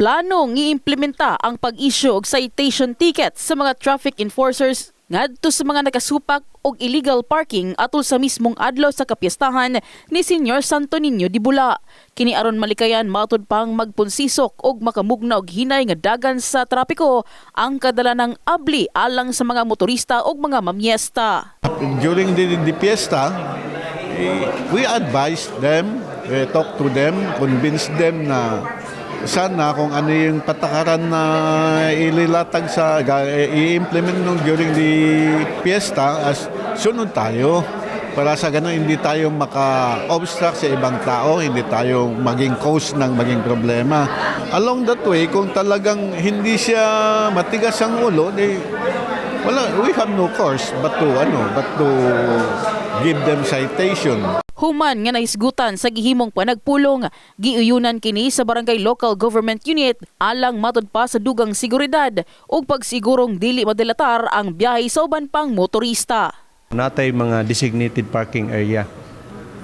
Planong iimplementa ang pag-issue og citation tickets sa mga traffic enforcers ngadto sa mga nakasupak og illegal parking atol sa mismong adlaw sa kapiestahan ni Senior Santo Niño di Bula. Kini aron malikayan matud pang magpunsisok og makamugna og hinay nga dagan sa trapiko ang kadala ng abli alang sa mga motorista og mga mamiesta. During the, the fiesta, eh, we advise them, we talk to them, convince them na sana kung ano yung patakaran na ililatag sa ga- i-implement nung during the fiesta as sunod tayo para sa ganun hindi tayo maka-obstruct sa ibang tao, hindi tayo maging cause ng maging problema. Along that way, kung talagang hindi siya matigas ang ulo, di, wala, we have no course but to ano, but to give them citation. Human nga naisgutan sa gihimong panagpulong, giuyunan kini sa Barangay Local Government Unit alang matud pa sa dugang seguridad ug pagsigurong dili madelatar ang biyahe sa uban pang motorista. Natay mga designated parking area.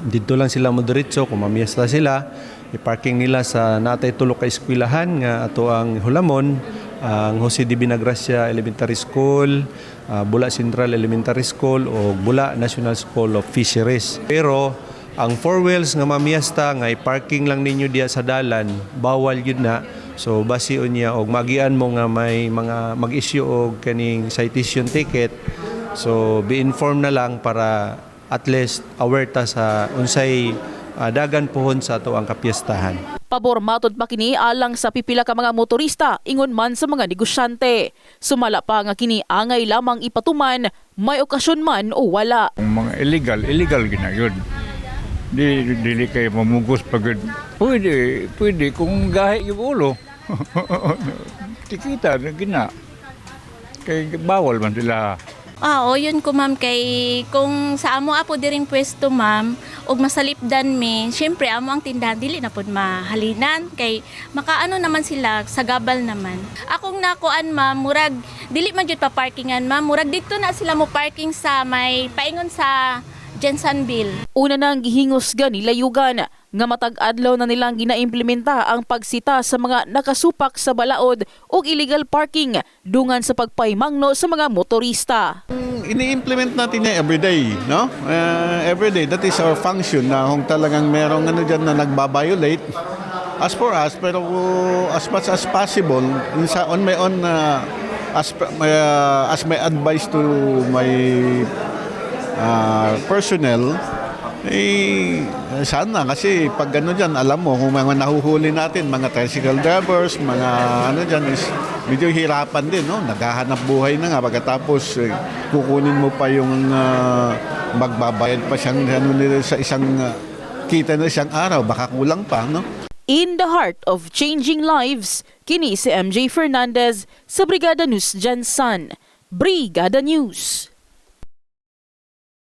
Dito lang sila moderitso, kung mamiyesta sila, i-parking nila sa natay tulo ka eskwelahan nga ato ang Hulamon, ang Jose de Binagracia Elementary School, ah, Bula Central Elementary School o Bula National School of Fisheries. Pero ang four wheels nga mamiyesta nga i-parking lang ninyo diya sa dalan, bawal yun na. So basi niya og magian mo nga may mga mag-issue og kaning citation ticket So be informed na lang para at least aware ta sa unsay ah, dagan pohon sa ato ang kapiestahan. Pabor matud pa kini alang sa pipila ka mga motorista ingon man sa mga negosyante. Sumala pa nga kini angay lamang ipatuman may okasyon man o wala. Ang mga illegal, illegal gina yun. Di, dili kayo mamugos pagod. Pwede, pwede kung gahi yung ulo. Tikita na gina. Kay bawal man sila. Ah, o yun ko ma'am kay kung sa amo apo diring pwesto ma'am ug masalipdan mi, syempre amo ang tindahan dili na pud mahalinan kay makaano naman sila sa gabal naman. Akong nakuan ma'am, murag dili man jud pa parkingan ma'am, murag dito na sila mo parking sa may paingon sa Jensenville. Una nang gihingos gani layugan nga matag adlaw na nilang ginaimplementa ang pagsita sa mga nakasupak sa balaod o illegal parking dungan sa pagpaymangno sa mga motorista. Ini-implement natin niya everyday, no? Uh, everyday, that is our function na kung talagang merong ano dyan na nagbabiolate, as for us, pero uh, as much as possible, on my own, uh, as, uh, as my advice to my uh, personnel, eh, sana kasi pag ano dyan, alam mo, kung mga nahuhuli natin, mga tricycle drivers, mga ano dyan, is medyo hirapan din, no? Naghahanap buhay na nga, pagkatapos eh, kukunin mo pa yung ah, magbabayad pa siyang ano, sa isang ah, kita na isang araw, baka kulang pa, no? In the heart of changing lives, kini si MJ Fernandez sa Brigada News Jansan. Brigada News.